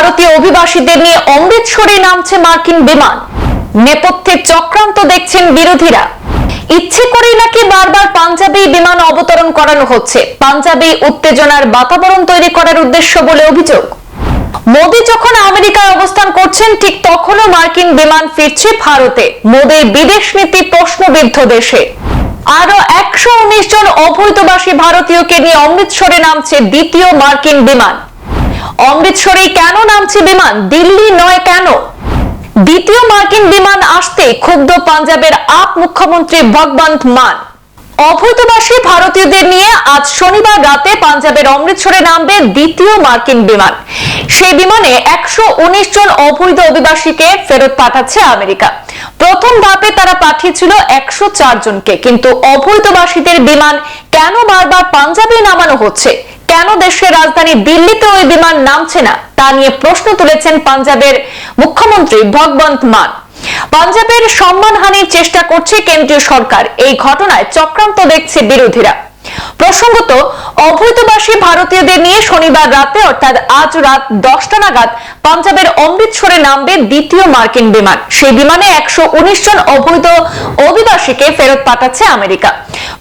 ভারতীয় অভিবাসীদের নিয়ে অমৃতসরে নামছে মার্কিন বিমান। নেপথ্যে চক্রান্ত দেখছেন বিরোধীরা। ইচ্ছে করেই নাকি বারবার পাঞ্জাবি বিমান অবতরণ করানো হচ্ছে। পাঞ্জাবি উত্তেজনার বাতাবরণ তৈরি করার উদ্দেশ্য বলে অভিযোগ। মোদী যখন আমেরিকায় অবস্থান করছেন, ঠিক তখনও মার্কিন বিমান ফিরছে ভারতে। মোদীর বিদেশ নীতি প্রশ্নবিদ্ধ দেশে। আরও একশো উনিশ জন অবৈধবাসী ভারতীয়কে নিয়ে অমৃতসরে নামছে দ্বিতীয় মার্কিন বিমান। অমৃতসরে কেন নামছে বিমান? দিল্লি নয় কেন? দ্বিতীয় মার্কিন বিমান আসতে ক্ষুব্ধ পাঞ্জাবের আপ মুখ্যমন্ত্রী ভগবন্ত মান। অবৈধবাসী ভারতীয়দের নিয়ে আজ শনিবার রাতে পাঞ্জাবের অমৃতসরে নামবে দ্বিতীয় মার্কিন বিমান। সেই বিমানে একশো উনিশ জন অবৈধ অভিবাসীকে ফেরত পাঠাচ্ছে আমেরিকা। প্রথম ধাপে তারা পাঠিয়েছিল একশো চার জনকে, কিন্তু অবৈধবাসীদের বিমান কেন বারবার পাঞ্জাবে নামানো হচ্ছে? কেন দেশের রাজধানী দিল্লিতে ওই বিমান নামছে না? তা নিয়ে প্রশ্ন তুলেছেন পাঞ্জাবের মুখ্যমন্ত্রী ভগবন্ত মান। পাঞ্জাবের সম্মানহানির চেষ্টা করছে কেন্দ্রীয় সরকার। এই ঘটনায় চক্রান্ত দেখছে বিরোধীরা। প্রসঙ্গত, অবৈধবাসী ভারতীয়দের নিয়ে শনিবার রাতে, অর্থাৎ আজ রাত দশটা নাগাদ, পাঞ্জাবের অমৃতসরে নামবে দ্বিতীয় মার্কিন বিমান। সেই বিমানে একশো উনিশ জন অবৈধ অভিবাসীকে ফেরত পাঠাচ্ছে আমেরিকা।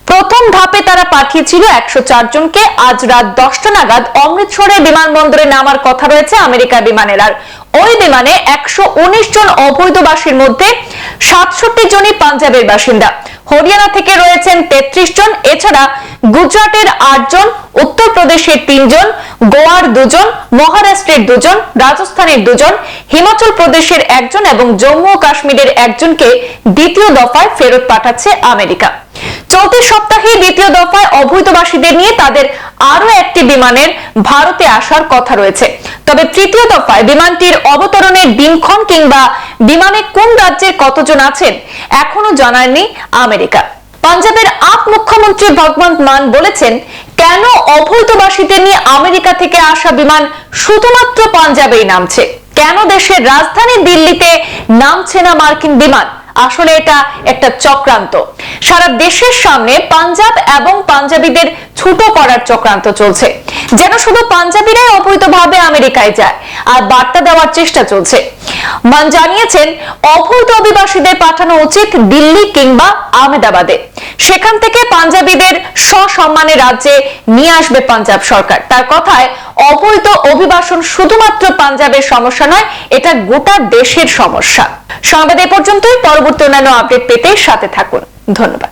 প্রথম ধাপে তারা পাঠিয়েছিল একশো চার জনকে। আজ রাত দশটা নাগাদ অমৃতসরে বিমানবন্দরে নামার কথা রয়েছে আমেরিকা বিমানের। আর ওই বিমানে একশো উনিশ জন অবৈধবাসীর মধ্যে সাতষট্টি জনই পাঞ্জাবের বাসিন্দা। হরিয়ানা থেকে রয়েছেন তেত্রিশ জন। এছাড়া গুজরাটের আট জন, উত্তরপ্রদেশের তিনজন গোয়ার দুজন, মহারাষ্ট্রের দুজন, রাজস্থানের দুজন, হিমাচল প্রদেশের একজন এবং জম্মু ও কাশ্মীরের একজনকে দ্বিতীয় দফায় ফেরত পাঠাচ্ছে আমেরিকা। চলতি সপ্তাহে দ্বিতীয় দফায় অবৈধবাসীদের নিয়ে তাদের আরও একটি বিমানের ভারতে আসার কথা রয়েছে। তবে তৃতীয় দফায় বিমানটির অবতরণের দিনক্ষণ কিংবা বিমানে কোন রাজ্যের কতজন আছেন, এখনও জানায়নি আমেরিকা। পাঞ্জাবের আপ মুখ্যমন্ত্রী ভগবন্ত মান বলেছেন, কেন অবৈধবাসীদের নিয়ে আমেরিকা থেকে আসা বিমান শুধুমাত্র পাঞ্জাবেই নামছে? কেন দেশের রাজধানী দিল্লিতে নামছে না মার্কিন বিমান? আসলে এটা একটা চক্রান্ত। সারা দেশের সামনে পাঞ্জাব এবং পাঞ্জাবিদের ছুটো করার চক্রান্ত চলছে। যেন শুধু পাঞ্জাবিরাই অবৈধভাবে আমেরিকায় যায়, আর বার্তা দেওয়ার চেষ্টা চলছে। মান জানিয়েছেন, অবৈধ অভিবাসীদের পাঠানো উচিত দিল্লি কিংবা আহমেদাবাদে। সেখান থেকে পাঞ্জাবিদের সসম্মানে রাজ্যে নিয়ে আসবে পাঞ্জাব সরকার। তার কথায়, অবৈধ অভিবাসন শুধুমাত্র পাঞ্জাবের সমস্যা নয়, এটা গোটা দেশের সমস্যা। সংবাদ এ পর্যন্তই, পরবর্তী অন্যান্য আপডেট পেতে সাথে থাকুন। ধন্যবাদ।